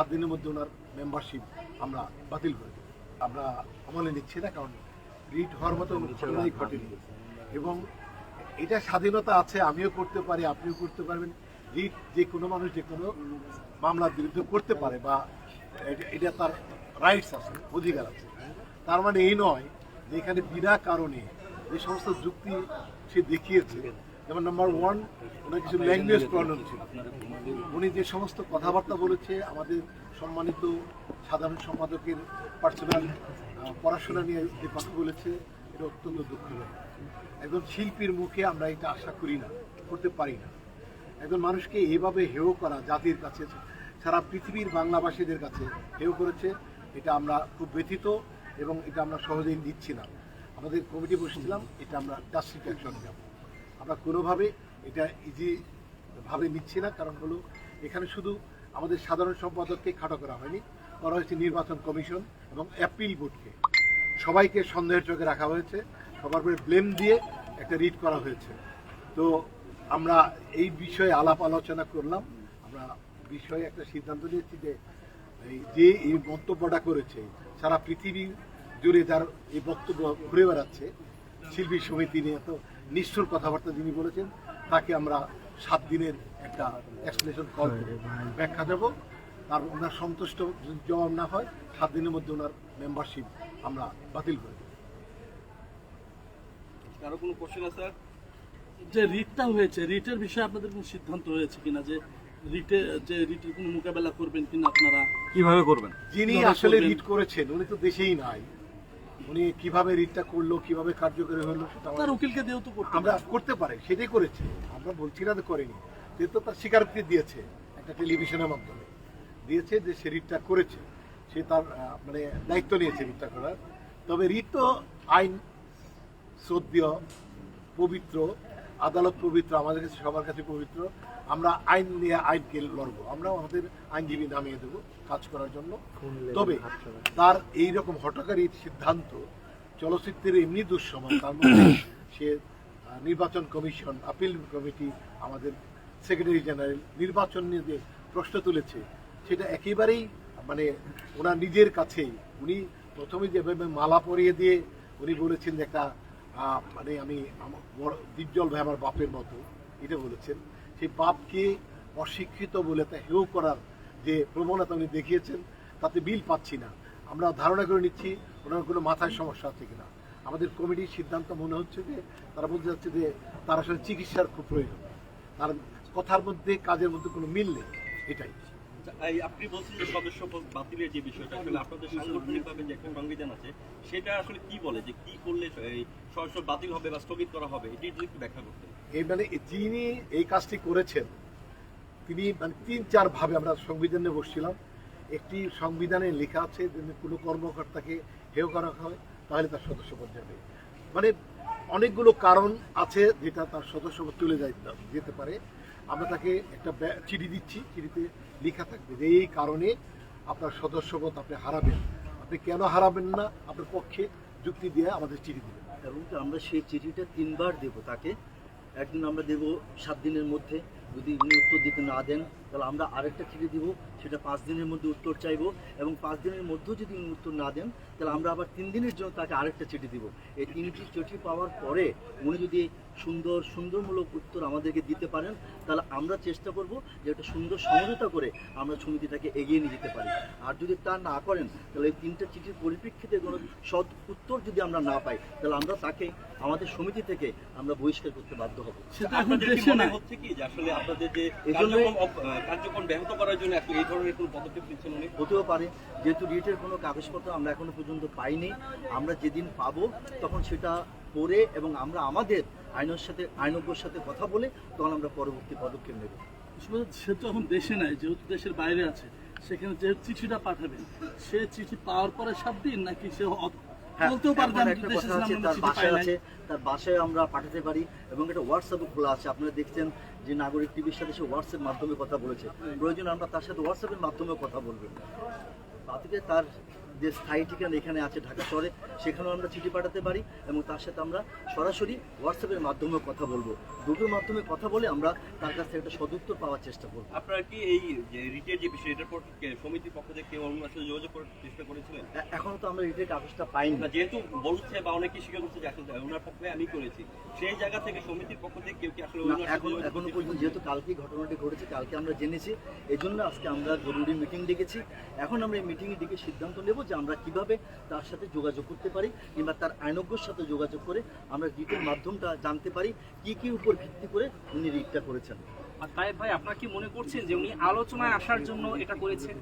সাত দিনের মধ্যে ওনার মেম্বারশিপ আমরা বাতিল করে। আমরা আমলে নিচ্ছি না কারণ রিট হওয়ার মতো ঘটনাই ঘটেনি। এবং এটা স্বাধীনতা আছে আমিও করতে পারি আপনিও করতে পারবেন। রিট যে কোনো মানুষ যে কোনো মামলার বিরুদ্ধে করতে পারে বা এটা তার রাইটস আছে অধিকার আছে। তার মানে এই নয় যে এখানে বিনা কারণে যে সমস্ত যুক্তি সে দেখিয়েছে যেমন নাম্বার ওয়ান ওনার কিছু ল্যাঙ্গুয়েজ প্রবলেম ছিল। উনি যে সমস্ত কথাবার্তা বলেছে, আমাদের সম্মানিত সাধারণ সম্পাদকের পার্সোনাল পড়াশোনা নিয়ে যে কথা বলেছে, এটা অত্যন্ত দুঃখজনক। একজন শিল্পীর মুখে আমরা এটা আশা করি না, করতে পারি না। একজন মানুষকে এভাবে হেয় করা জাতির কাছে, সারা পৃথিবীর বাংলাভাষীদের কাছে হেয় করেছে, এটা আমরা খুব ব্যথিত এবং এটা আমরা সহজেই দিচ্ছি না। আমাদের কমিটি বসেছিলাম, এটা আমরা ডাস্ট্রিক্ট অ্যাকশন যাব আমরা কোনোভাবে এটা ইজি ভাবে নিচ্ছি না, কারণ হলো এখানে শুধু আমাদের সাধারণ সম্পাদককে খাটো করা হয়নি, করা হয়েছে নির্বাচন কমিশন এবং অ্যাপিল বোর্ডকে সবাইকে সন্দেহের চোখে রাখা হয়েছে, সবার উপরে ব্লেম দিয়ে একটা রিট করা হয়েছে। তো আমরা এই বিষয়ে আলাপ আলোচনা করলাম, আমরা বিষয়ে একটা সিদ্ধান্ত নিয়েছি যে এই যে এই মন্তব্যটা করেছে, সারা পৃথিবী জুড়ে যার এই বক্তব্য ঘুরে বেড়াচ্ছে, শিল্পী সমিতি নিয়ে এত নিষ্ঠুর কথাবার্তা যিনি বলেছেন তাকে আমরা সাত দিনের একটা এক্সপ্লেনেশন কল ব্যাখ্যা দেবো। আর ওনার সন্তুষ্ট যদি জবাব না হয় সাত দিনের মধ্যে ওনার মেম্বারশিপ আমরা বাতিল করে দেবো। কারও কোনো কোশ্চেন আছে যে রিটটা হয়েছে রিটের বিষয়ে আপনাদের কোনো সিদ্ধান্ত হয়েছে কিনা যে রিটে যে রিটের কোনো মোকাবেলা করবেন কিনা আপনারা? কীভাবে করবেন? যিনি আসলে? রিট করেছেন উনি তো দেশেই নাই। উনি কীভাবে রিটটা করল কীভাবে কার্যকরী হলো সেটা তার উকিলকে দিয়েও তো করতে আমরা। করতে পারে সেটাই করেছে। আমরা বলছি না করেনি। যেহেতু তার স্বীকারোক্তি দিয়েছে একটা টেলিভিশনের মাধ্যমে। দিয়েছে যে সে রিটটা করেছে। সে তার মানে দায়িত্ব নিয়েছে রিটটা করার। তবে রিট তো আইন শ্রদ্ধীয় পবিত্র আদালত পবিত্র আমাদের কাছে সবার কাছে পবিত্র। আমরা আইন নিয়ে আইনকে লড়বো আমরাও আমাদের আইনজীবী নামিয়ে দেবো কাজ করার জন্য। তবে তার এই রকম হঠকারী সিদ্ধান্ত চলচ্চিত্রের এমনি দুঃসময় তার মধ্যে সে নির্বাচন কমিশন আপিল কমিটি আমাদের সেক্রেটারি জেনারেল নির্বাচন নিয়ে যে প্রশ্ন তুলেছে সেটা একেবারেই মানে ওনার নিজের কাছেই। উনি প্রথমে যেভাবে মালা পরিয়ে দিয়ে উনি বলেছেন যে একটা মানে আমি দিজ্জল ভাই আমার বাপের মতো, এটা বলেছেন। সেই বাপকে অশিক্ষিত বলে তা হেউ করার যে প্রবণতা উনি দেখিয়েছেন, তাতে বিল পাচ্ছি না। আমরা ধারণা করে নিচ্ছি ওনার কোনো মাথায় সমস্যা আছে কিনা। আমাদের কমিটির সিদ্ধান্ত মনে হচ্ছে যে, তারা বলতে যাচ্ছে যে, তার আসলে চিকিৎসার খুব প্রয়োজন। তার কথার মধ্যে, কাজের মধ্যে কোনো মিল নেই, এটাই। আপনি বলছেন যে সদস্য বাতিলের যে বিষয়টা, আসলে আপনাদের যে একটা সংবিধান আছে, সেটা আসলে কি বলে যে কি করলে সদস্য বাতিল হবে বা স্থগিত করা হবে, এটি যদি একটু ব্যাখ্যা এই মানে যিনি এই কাজটি করেছেন, তিনি মানে তিন চার ভাবে আমরা সংবিধানে বসছিলাম। একটি সংবিধানে লেখা আছে যে কোনো কর্মকর্তাকে হেয় করা হয়, তাহলে তার সদস্যপদ যাবে। মানে অনেকগুলো কারণ আছে যেটা তার সদস্যপদ চলে যায় যেতে পারে। আমরা তাকে একটা চিঠি দিচ্ছি। চিঠিতে লেখা থাকবে যে, এই কারণে আপনার সদস্যপদ আপনি হারাবেন। আপনি কেন হারাবেন না? আপনার পক্ষে যুক্তি দিয়ে আমাদের চিঠি দেবেন। এবং আমরা সেই চিঠিটা তিনবার দেব তাকে। একদিন আমরা দেব সাত দিনের মধ্যে। যদি উনি উত্তর দিতে না দেন তাহলে আমরা আরেকটা চিঠি দিব সেটা পাঁচ দিনের মধ্যে উত্তর চাইব এবং পাঁচ দিনের মধ্যেও যদি উনি উত্তর না দেন তাহলে আমরা আবার তিন দিনের জন্য তাকে আরেকটা চিঠি দিব। এই তিনটি চিঠি পাওয়ার পরে উনি যদি সুন্দর সুন্দরমূলক উত্তর আমাদেরকে দিতে পারেন তাহলে আমরা চেষ্টা করব যে একটা সুন্দর সমঝোতা করে আমরা সমিতিটাকে এগিয়ে নিয়ে যেতে পারি। আর যদি তা না করেন তাহলে এই তিনটা চিঠির পরিপ্রেক্ষিতে কোনো সৎ উত্তর যদি আমরা না পাই তাহলে আমরা তাকে আমাদের সমিতি থেকে আমরা বহিষ্কার করতে বাধ্য হব। সেটা এখন দেশে হচ্ছে কি যে আসলে আপনাদের যে কার্যক্রম ব্যাহত করার জন্য আসলে এই ধরনের কোনো পদক্ষেপ নিচ্ছেন উনি? হতেও পারে। যেহেতু রিটের কোনো কাগজপত্র আমরা এখনও পর্যন্ত পাইনি আমরা যেদিন পাবো তখন সেটা পড়ে এবং আমরা আমাদের আইনের সাথে আইনজ্ঞর সাথে কথা বলে তখন আমরা পরবর্তী পদক্ষেপ নেব। সে তো এখন দেশে নাই যেহেতু দেশের বাইরে আছে সেখানে যে চিঠিটা পাঠাবেন সে চিঠি পাওয়ার পরে সাত দিন নাকি সে বলতেও পারে যে এখন আমি একটা দেশে কথা ছিলাম আছে আমি তার বাসায় আছে তার বাসায় আমরা পাঠাতে পারি এবং এটা হোয়াটসঅ্যাপে খোলা আছে। আপনারা দেখছেন যে নাগরিক টিভির সাথে সে হোয়াটসঅ্যাপ মাধ্যমে কথা বলেছে। প্রয়োজন আমরা তার সাথে হোয়াটসঅ্যাপের মাধ্যমে কথা বলবেন তাতে তার যে স্থায়ী ঠিকানা এখানে আছে ঢাকা শহরে সেখানেও আমরা চিঠি পাঠাতে পারি এবং তার সাথে আমরা সরাসরি হোয়াটসঅ্যাপের মাধ্যমে কথা বলব। দুটোর মাধ্যমে কথা বলে আমরা তার কাছ থেকে একটা সদুত্তর পাওয়ার চেষ্টা করব। আপনারা কি এই যে রিটের যে বিষয় এটার পর সমিতির পক্ষ থেকে কেউ অন্য সাথে যোগাযোগ করার চেষ্টা করেছিলেন? এখনও তো আমরা রিটের কাগজটা পাইনি। না যেহেতু বলছে বা অনেকে স্বীকার করছে যে আসলে ওনার পক্ষে আমি করেছি। সেই জায়গা থেকে সমিতির পক্ষ থেকে কেউ কি আসলে এখন এখনও পর্যন্ত যেহেতু কালকেই ঘটনাটি ঘটেছে কালকে আমরা জেনেছি এই জন্য আজকে আমরা জরুরি মিটিং ডেকেছি। এখন আমরা এই মিটিংয়ে ডেকে সিদ্ধান্ত নেব যে আমরা কীভাবে তার সাথে যোগাযোগ করতে পারি কিংবা তার আইনজ্ঞর সাথে যোগাযোগ করে আমরা রিটের মাধ্যমটা জানতে পারি কি কি উপর ভিত্তি করে উনি রিটটা করেছেন। আর তাই ভাই আপনার কি মনে করছেন যে উনি আলোচনায় আসার জন্য এটা করেছেন?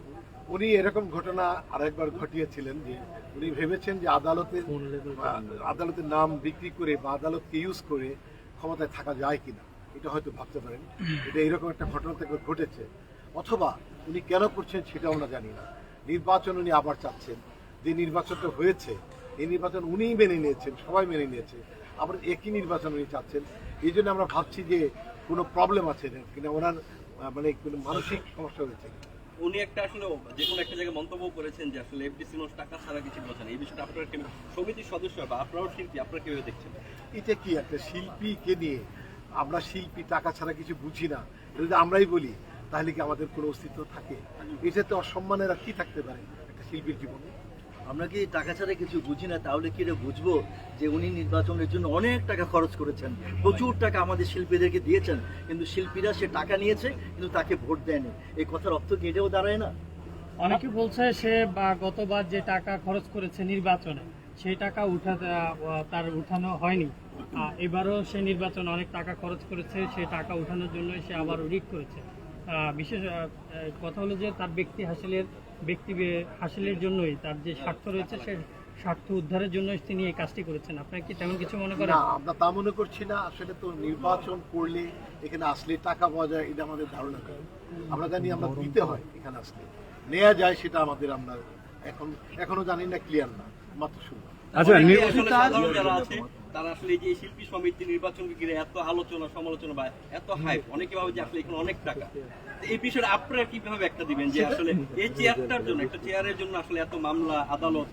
উনি এরকম ঘটনা আরেকবার ঘটিয়েছিলেন যে উনি ভেবেছেন যে আদালতের আদালতের নাম বিক্রি করে বা আদালতকে ইউজ করে ক্ষমতায় থাকা যায় কিনা এটা হয়তো ভাবতে পারেন। এটা এরকম একটা ঘটনা থেকে ঘটেছে। অথবা উনি কেন করছেন সেটা আমরা জানি না। নির্বাচন উনি আবার চাচ্ছেন। যে নির্বাচনটা হয়েছে এই নির্বাচন উনিই মেনে নিয়েছেন সবাই মেনে নিয়েছে। আবার একই নির্বাচন উনি চাচ্ছেন। এই জন্য আমরা ভাবছি যে কোনো প্রবলেম আছে কিনা ওনার মানে কোনো মানসিক সমস্যা হয়েছে উনি একটা আসলে যে কোনো একটা জায়গায় মন্তব্য করেছেন যে আসলে এফডিসি মানুষ টাকা ছাড়া কিছু বোঝে না এই বিষয়টা আপনারা সমিতির সদস্য বা আপনারাও শিল্পী আপনারা কীভাবে দেখছেন? এটা কি একটা শিল্পীকে নিয়ে আমরা শিল্পী টাকা ছাড়া কিছু বুঝি না? এটা আমরাই বলি তাহলে কি আমাদের কোনো অস্তিত্ব থাকে? এটাতে অসম্মানের আর কি থাকতে পারে একটা শিল্পীর জীবনে? আমরা কি টাকা ছাড়া কিছু বুঝি না? তাহলে কি এটা বুঝব যে উনি নির্বাচনের জন্য অনেক টাকা খরচ করেছেন। প্রচুর টাকা আমাদের শিল্পীদেরকে দিয়েছেন। কিন্তু শিল্পীরা সে টাকা নিয়েছে কিন্তু তাকে ভোট দেয়নি। এই কথার অর্থ কি এটাও দাঁড়ায় না? অনেকে বলছে সে বা গতবার যে টাকা খরচ করেছে নির্বাচনে সেই টাকা উঠা তার উঠানো হয়নি। এবারও সে নির্বাচন অনেক টাকা খরচ করেছে সে টাকা উঠানোর জন্য সে আবার রিট করেছে। বিশেষ কথা হলো যে তার ব্যক্তি হাসিলের ব্যক্তি হাসিলের জন্যই তার যে স্বার্থ রয়েছে সে স্বার্থ উদ্ধারের জন্য তিনি এই কাজটি করেছেন। আপনার কি তেমন কিছু মনে করেন? আমরা তা মনে করছি না। আসলে তো নির্বাচন করলে এখানে আসলে টাকা পাওয়া যায় এটা আমাদের ধারণা। করে আমরা জানি আমরা দিতে হয় এখানে আসলে। নেওয়া যায় সেটা আমাদের আমরা এখন এখনও জানি না ক্লিয়ার না। মাত্র শুনলাম। আচ্ছা, তারা আসলে এই যে শিল্পী সমিতি নির্বাচনকে ঘিরে এত আলোচনা, সমালোচনা বা এত হাইপ অনেকে ভাবে যে আসলে এখানে অনেক টাকা। এই বিষয়টা আপনারা কীভাবে একটা দিবেন যে আসলে এই চেয়ারটার জন্য, একটা চেয়ারের জন্য আসলে এত মামলা, আদালত,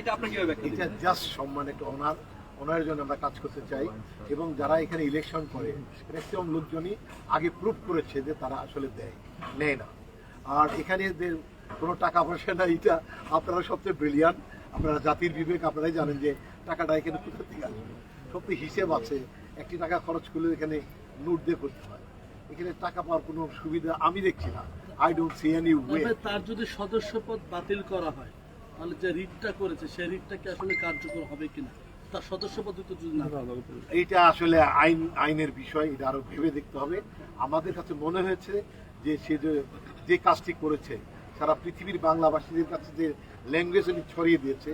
এটা আপনারা কীভাবে একটা এটা জাস্ট সম্মান একটা অনার ওনার জন্য আমরা কাজ করতে চাই এবং যারা এখানে ইলেকশন করে লোকজনই আগে প্রুভ করেছে যে তারা আসলে দেয়, নেয় না। আর এখানে কোনো টাকা পয়সা না এটা আপনারা সবচেয়ে ব্রিলিয়ান আপনারা জাতির বিবেক আপনারাই জানেন যে টাকাটা এখানে কোথা থেকে আসবে সত্যি হিসেব আছে একটি টাকা খরচ করলে এখানে নোট দিয়ে করতে হয়। এখানে টাকা পাওয়ার কোনো সুবিধা আমি দেখছি না। I don't see any way তার যদি সদস্যপদ বাতিল করা হয় তাহলে যে রিটটা করেছে সেই রিটটা কি আসলে কার্যকর হবে কিনা? তার সদস্যপদ তো যদি না। এইটা আসলে আইন আইনের বিষয় এটা আরও ভেবে দেখতে হবে। আমাদের কাছে মনে হয়েছে যে সে যে যে কাজটি করেছে সারা পৃথিবীর বাংলাভাষীদের কাছে যে ল্যাঙ্গুয়েজ উনি ছড়িয়ে দিয়েছে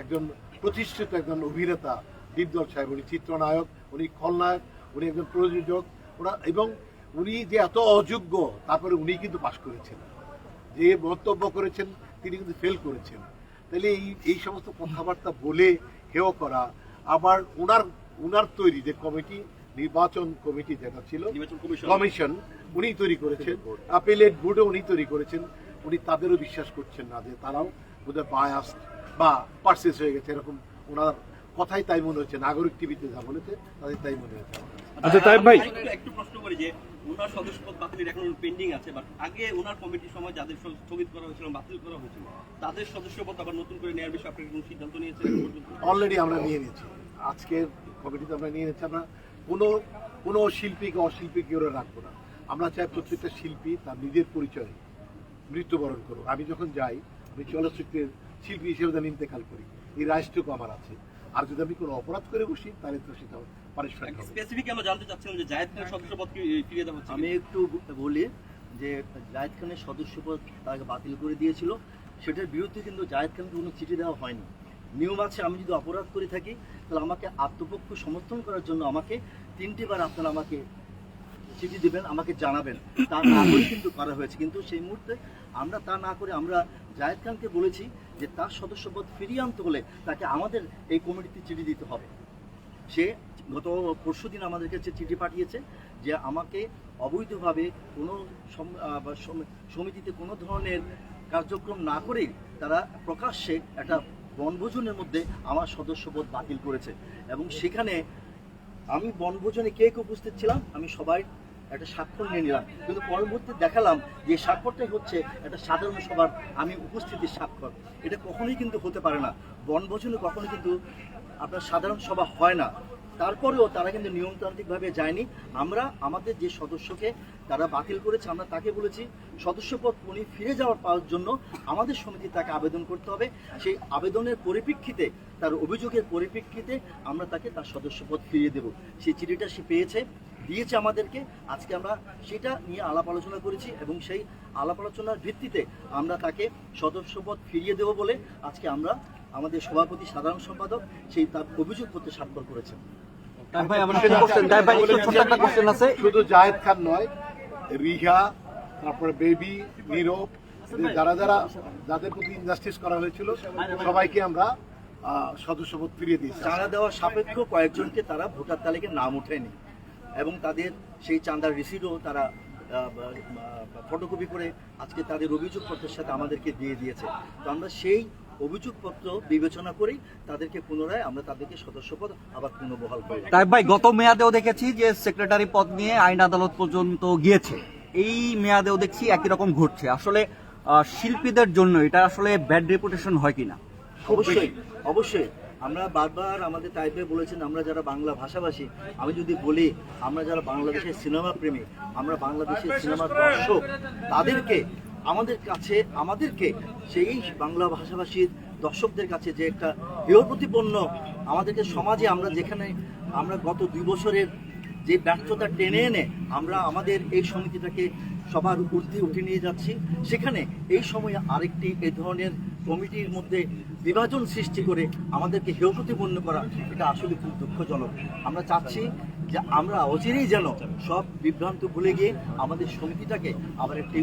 একজন প্রতিষ্ঠিত একজন অভিনেতা দীপদল সাহেব উনি চিত্রনায়ক উনি খলনায়ক উনি একজন প্রযোজক ওরা এবং উনি যে এত অযোগ্য তারপরে উনি কিন্তু পাশ করেছেন। যে মন্তব্য করেছেন তিনি কিন্তু ফেল করেছেন। তাহলে এই এই সমস্ত কথাবার্তা বলে হেয় করা আবার ওনার ওনার তৈরি যে কমিটি নির্বাচন কমিটি যেটা ছিল কমিশন। উনি তৈরি করেছেন। আপিলেট বোর্ডও উনি তৈরি করেছেন। উনি তাদেরও বিশ্বাস করছেন না যে তারাও বোধহয় বায়াস বা পার্সেস হয়ে গেছে এরকম ওনার কথাই তাই মনে হচ্ছে নাগরিক টিভিতে যা বলেছে তাদের তাই মনে হচ্ছে। আচ্ছা তাই ভাই। একটু- প্রশ্ন করি যে ওনার সদস্যপদ বাতিলের এখন পেন্ডিং আছে বাট আগে ওনার কমিটির সময় যাদের স্থগিত করা হয়েছিল বাতিল করা হয়েছিল তাদের সদস্যপদ আবার নতুন করে নেওয়ার বিষয়ে আপনার কোনো সিদ্ধান্ত নিয়েছেন? অলরেডি আমরা নিয়ে নিয়েছি। আজকের কমিটিতে আমরা নিয়ে নিচ্ছি আমরা কোনো কোনো শিল্পীকে অশিল্পীকে ওরা রাখব না। আমরা চাই প্রত্যেকটা শিল্পী তার নিজের পরিচয় মৃত্যুবরণ করো। আমি যখন যাই আমি চলচ্চিত্রের শিল্পী হিসেবে যেন ইন্তেকাল করি। এই রাইসটুকু আমার আছে। আর যদি আমি কোনো অপরাধ করে বসি তাহলে তো সেটা পানিশমেন্ট স্পেসিফিক আমরা জানতে চাচ্ছিলাম যে জায়েদ খানের সদস্যপদ কি ফিরিয়ে দেওয়া আমি একটু বলি যে জায়েদ খানের সদস্যপদ তাকে বাতিল করে দিয়েছিল। সেটার বিরুদ্ধে কিন্তু জায়েদ খানকে কোনো চিঠি দেওয়া হয়নি। নিয়ম আছে আমি যদি অপরাধ করে থাকি তাহলে আমাকে আত্মপক্ষ সমর্থন করার জন্য আমাকে তিনটি বার আপনারা আমাকে চিঠি দিবেন, আমাকে জানাবেন। তা না করে কিন্তু করা হয়েছে। কিন্তু সেই মুহূর্তে আমরা তা না করে আমরা জায়েদ খানকে বলেছি যে তার সদস্যপদ ফিরিয়ে আনতে হলে তাকে আমাদের এই কমিটিতে চিঠি দিতে হবে। সে গত পরশু দিন আমাদের কাছে চিঠি পাঠিয়েছে যে আমাকে অবৈধভাবে কোনো সমিতিতে কোনো ধরনের কার্যক্রম না করেই তারা প্রকাশ্যে একটা বনভোজনের মধ্যে আমার সদস্যপদ বাতিল করেছে। এবং সেখানে আমি বনভোজনে কে কে উপস্থিত ছিলাম, আমি সবাই একটা স্বাক্ষর নিয়ে নিলাম। কিন্তু পরবর্তী দেখালাম যে স্বাক্ষরটাই হচ্ছে একটা সাধারণ সভার আমি উপস্থিতির স্বাক্ষর। এটা কখনোই কিন্তু হতে পারে না। বনভোজনে কখনো কিন্তু আপনার সাধারণ সভা হয় না। তারপরেও তারা কিন্তু নিয়মতান্ত্রিকভাবে যায়নি। আমরা আমাদের যে সদস্যকে তারা বাতিল করেছে, আমরা তাকে বলেছি, সদস্যপদ উনি ফিরে যাওয়ার পাওয়ার জন্য আমাদের সমিতি তাকে আবেদন করতে হবে। সেই আবেদনের পরিপ্রেক্ষিতে, তার অভিযোগের পরিপ্রেক্ষিতে আমরা তাকে তার সদস্যপদ ফিরিয়ে দেব। সেই চিঠিটা সে পেয়েছে। দিয়েছে আমাদেরকে। আজকে আমরা সেটা নিয়ে আলাপ আলোচনা করেছি এবং সেই আলাপ আলোচনার ভিত্তিতে আমরা তাকে সদস্যপদ ফিরিয়ে দেব বলে আজকে আমরা আমাদের সভাপতি সাধারণ সম্পাদক সেই তার অভিযোগ করতে স্বাক্ষর করেছেন। শুধু জায়েদ খান নয় রিহা তারপরে বেবি নীরব যারা যারা যাদের প্রতি ইনজাস্টিস করা হয়েছিল সবাইকে আমরা সদস্যপদ ফিরিয়ে দিয়েছি। চাঁদা দেওয়া সাপেক্ষ কয়েকজনকে তারা ভোটার তালিকায় নাম ওঠেনি। এবং তাদের সেই চাঁদার রিসিডও তারা ফটোকপি করে আজকে তাদের অভিযোগপত্রের সাথে আমাদেরকে দিয়ে দিয়েছে। তো আমরা সেই অভিযোগপত্র বিবেচনা করেই তাদেরকে পুনরায় আমরা তাদেরকে সদস্যপদ আবার পুনর্বহাল করি তাই ভাই গত মেয়াদেও দেখেছি যে সেক্রেটারি পদ নিয়ে আইন আদালত পর্যন্ত গিয়েছে। এই মেয়াদেও দেখছি একই রকম ঘটছে। আসলে শিল্পীদের জন্য এটা আসলে ব্যাড রেপুটেশন হয় কিনা? অবশ্যই অবশ্যই। আমরা বারবার আমাদের টাইপে বলেছেন আমরা যারা বাংলা ভাষাভাষী আমি যদি বলি আমরা যারা বাংলাদেশের সিনেমা প্রেমী আমরা বাংলাদেশের সিনেমার দর্শক তাদেরকে আমাদের কাছে আমাদেরকে সেই বাংলা ভাষাভাষীর দর্শকদের কাছে যে একটা হেয় প্রতিপন্ন আমাদেরকে সমাজে আমরা যেখানে আমরা গত দুই বছরের যে ব্যর্থতা টেনে এনে আমরা আমাদের এই সমিতিটাকে সবার ঊর্ধ্বে উঠে নিয়ে যাচ্ছি সেখানে এই সময়ে আরেকটি এই ধরনের কমিটির মধ্যে বিভাজন সৃষ্টি করে আমাদেরকে হেয় প্রতিপন্ন করা, এটা আসলে খুব দুঃখজনক। আমরা চাচ্ছি যে আমরা অচিরেই যেন সব বিভ্রান্ত ভুলে গিয়ে আমাদের সমিতিটাকে আবার একটি